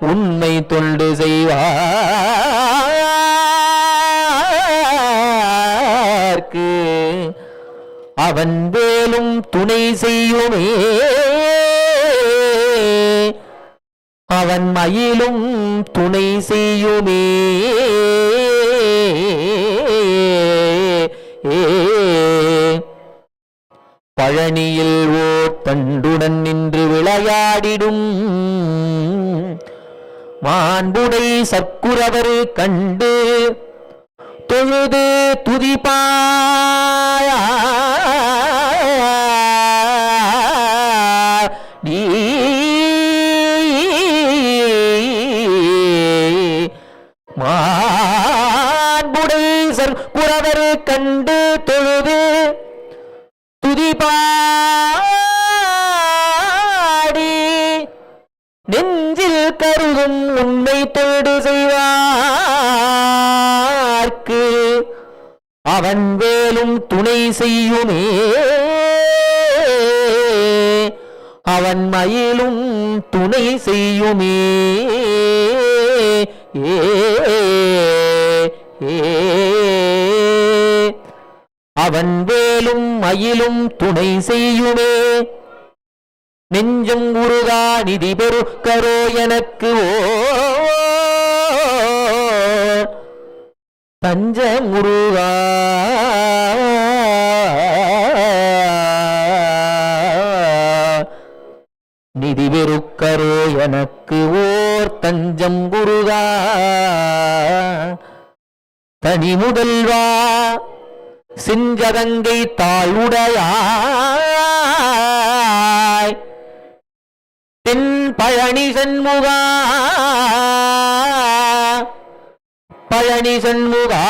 உண்மை தொண்டு செய்வார்க்கு. அவன் வேலும் துணை செய்யுமே அவன் மயிலும் துணை செய்யுமே. பழனியில் ஓர் பண்டுடன் நின்று விளையாடிடும். மாண்புடை சற்குரவர் கண்டு தொழுது துதிப்பாய கருதும் உண்மை தேடு செய்வார்க்கு. அவன் வேலும் துணை செய்யுமே. அவன் மயிலும் துணை செய்யுமே. அவன் வேலும் மயிலும் துணை செய்யுமே. நெஞ்சம் உருகா நிதி பெருக்கரோ எனக்கு ஓ. தஞ்ச முருகா நிதி பெருக்கரோ எனக்கு ஓர் தஞ்சம் குருகா தனி முதல்வா சிங்கதங்கை தாழ்வுடையாய் பழனி சண்முகா பழனி சண்முகா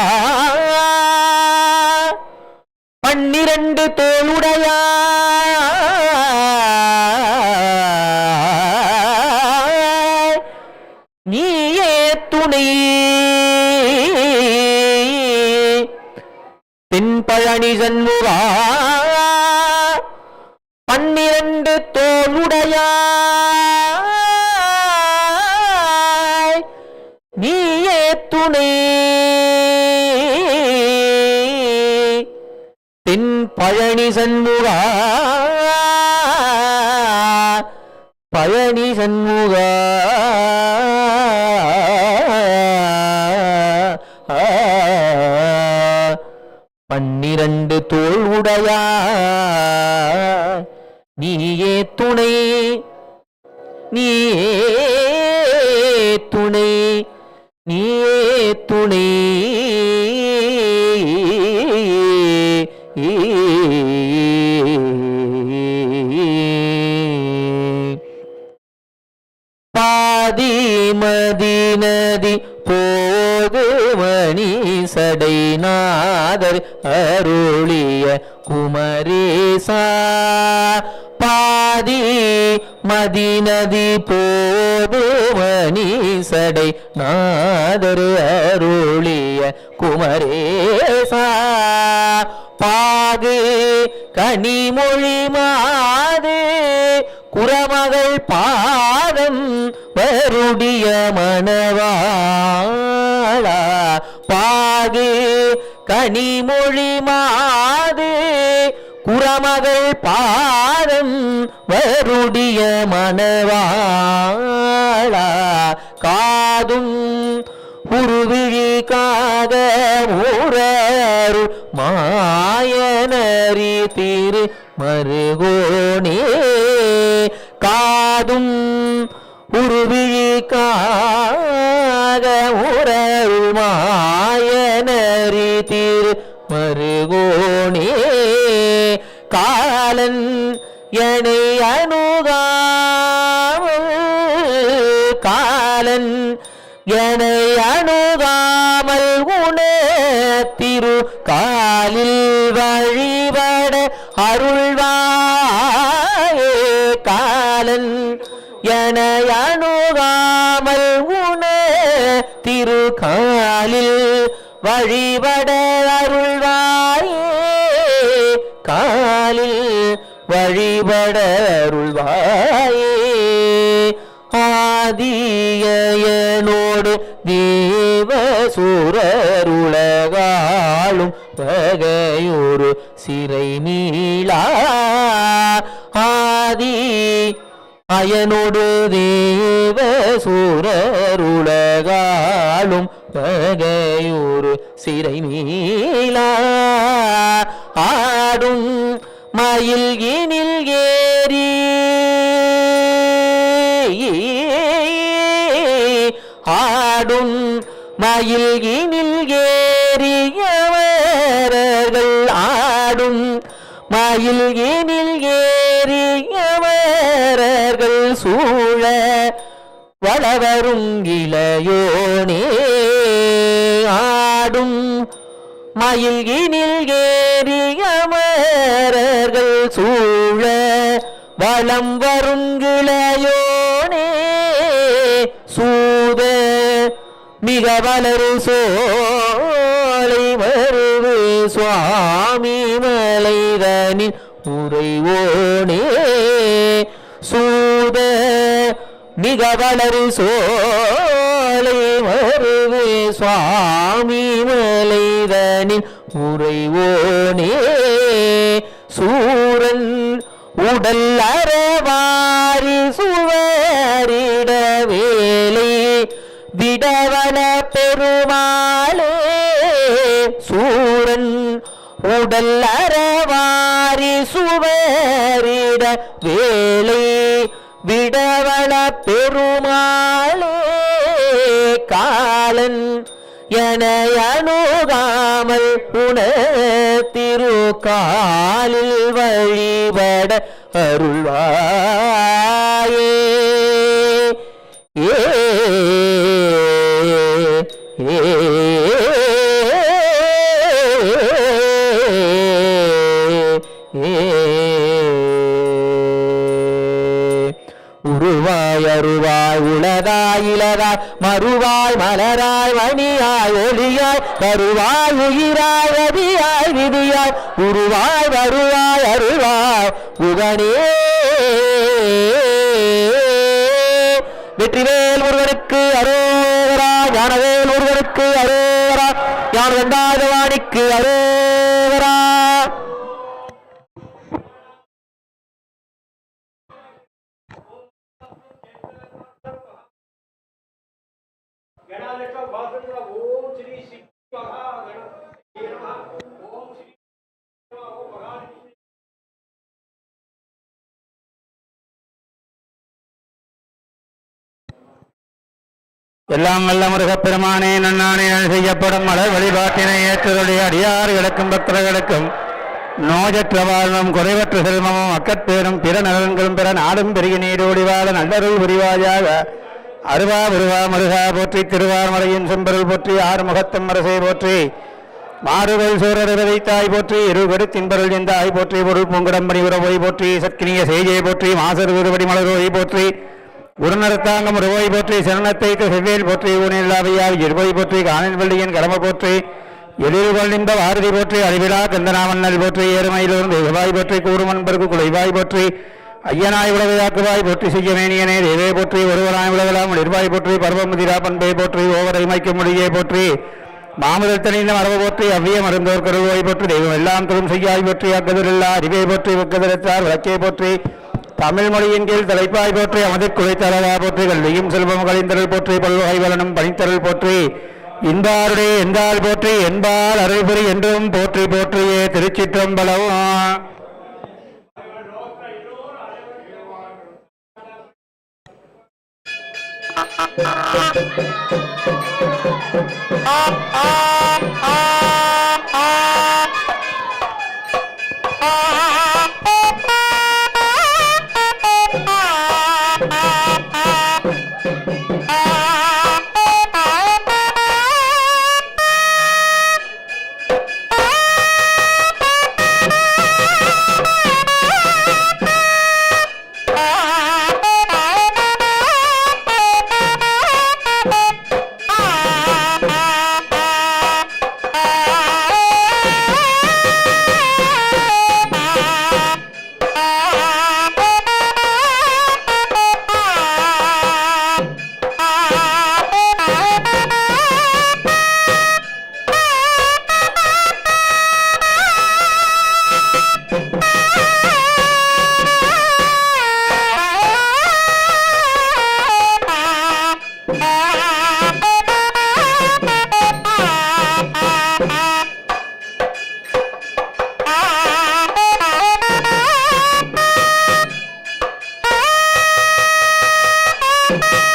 பன்னிரண்டு தோளுடையா. தின் பழனி தென்பழனி சண்முகா. பழனி சண்முகா. பன்னிரண்டு தோல் உடையா. நீயே துணை. நீயே துணை. நீயே துணை பாதி நதி நதி போதுமணி சடை நாதர் அருளிய குமரேசா. பாகு கனிமொழி மாது குரமகள் பாதம் வருடிய மணவாளா. பாகு கனிமொழி மாது குரமகள் பாதம் வருடிய மணவாளா காதும் உருவிழி காத ஊரரு மாயனரி திரு மருகோனே காதும் உருவிழி காத ஊரரு மாயனரி திரு காலன் எனை அணுகாமல் காலன் எனை அணுகாமல் உணத்திரு காலில் வழிபட அருள்வாயே. காலன் எனை அணுகாமல் உண திருகாலில் வழிபட வழிபட அருள்வாயே ஆதியனோடு தேவ சூரருலகாளும் பகையூரு ஆடும் மயில் இனில் ஏறியவர்கள் ஆடும் மயில் இனில் ஏறியவர்கள் சூழ வளவரும் இளையோனே ஆடும் மயில் இனில் ஏறியவர்கள் சூழ வளம் வரும் இளையோனே மிக வளரு சோலை வருவு சுவாமி மலைதனின் உரைவோனே சூத மிக வளரு சோலை வருவே சுவாமி மலைதனின் உரைவோனே சூரன் உடல் அறவாரி சூ விடவன பெருமாளே சூரன் உடல் அறவாரி சுவரிட வேலை விடவள பெருமாளே. காலன் என அணுகாமல் உண காலில் வழிபட அருள்வாயே. மலராய் மணியாய் ஒளியாய் கருவாய் உயிராய் ரதியாய் விதியாய் உருவாய் வருவாய் அருவாய் உகனே வெற்றிவேல் ஒருவனுக்கு அரோரா ஞானவேல் ஒருவனுக்கு அரோரா ஞான வெண்டாதவாணிக்கு அரோ எல்லாம் வல்ல முருகப்பெருமானே நன்னானே செய்யப்படும் மலர் வழிபாட்டினை ஏற்றருடைய அடியாறுகளுக்கும் பக்தர்களுக்கும் நோயற்ற வாழ்வும் குறைவற்ற செல்வமும் அக்கற்பேரும் பிற நலன்களும் பிற நாடும் பெருகி நீரோடி வாழ நல்லருள் புரிவாயாக. அருவா உருவா மருகா போற்றி திருவார்மலையின் செம்பருள் போற்றி ஆறுமுகத்தம் அரசை போற்றி மாறுதல் சூரரவை தாய் போற்றி இருகடு தின்பருள் எந்தாய் போற்றி பொருள் பூங்குடம்படி உறவை போற்றி சற்கினிய செய்தியை போற்றி மாசர் விருபடி மலர் போற்றி உருநரத்தாங்கம் உருவாய் போற்றி சரணத்தை செவ்வேல் போற்றி ஊனில்லாவையால் இருபை போற்றி காணல் வெள்ளியின் கடமை போற்றி எழில்கள் நின்ற பாரதி போற்றி அறிவிழா கந்தனாமன்னல் போற்றி ஏறுமையிலிருந்து இவாய் போற்றி கூறுமன்பருக்கு குலைவாய் போற்றி ஐயனாய் உலகையாக்குவாய் போற்றி செய்ய மேனியனே தேவே போற்றி ஒருவராய் உலகலாம் நிர்வாய் போற்றி பருவமுதிரா பண்பை போற்றி ஓவரை மைக்கும் மொழியை போற்றி மாமுதல் தனிந்த மரபு போற்றி அவ்விய மருந்தோர் கருவாய் போற்றி தெய்வம் எல்லாம் தரும் செய்யாய் போற்றி அக்கதிரில்லா அறிவை போற்றி ஒக்கதிரத்தார் விளக்கை போற்றி தமிழ் மொழியின் கீழ் தலைப்பாய் போற்றி அமதிற் குலைத்தரவா போற்றி கல்வியும் செல்வம் கலிந்தரல் போற்றி பல்வகை வலனும் பணித்தரல் போற்றி இன்பாருடைய எந்தால் போற்றி என்பால் அருள்புரி என்றும் போற்றி போற்றியே திருச்சிற்றம்பலம் Ah! you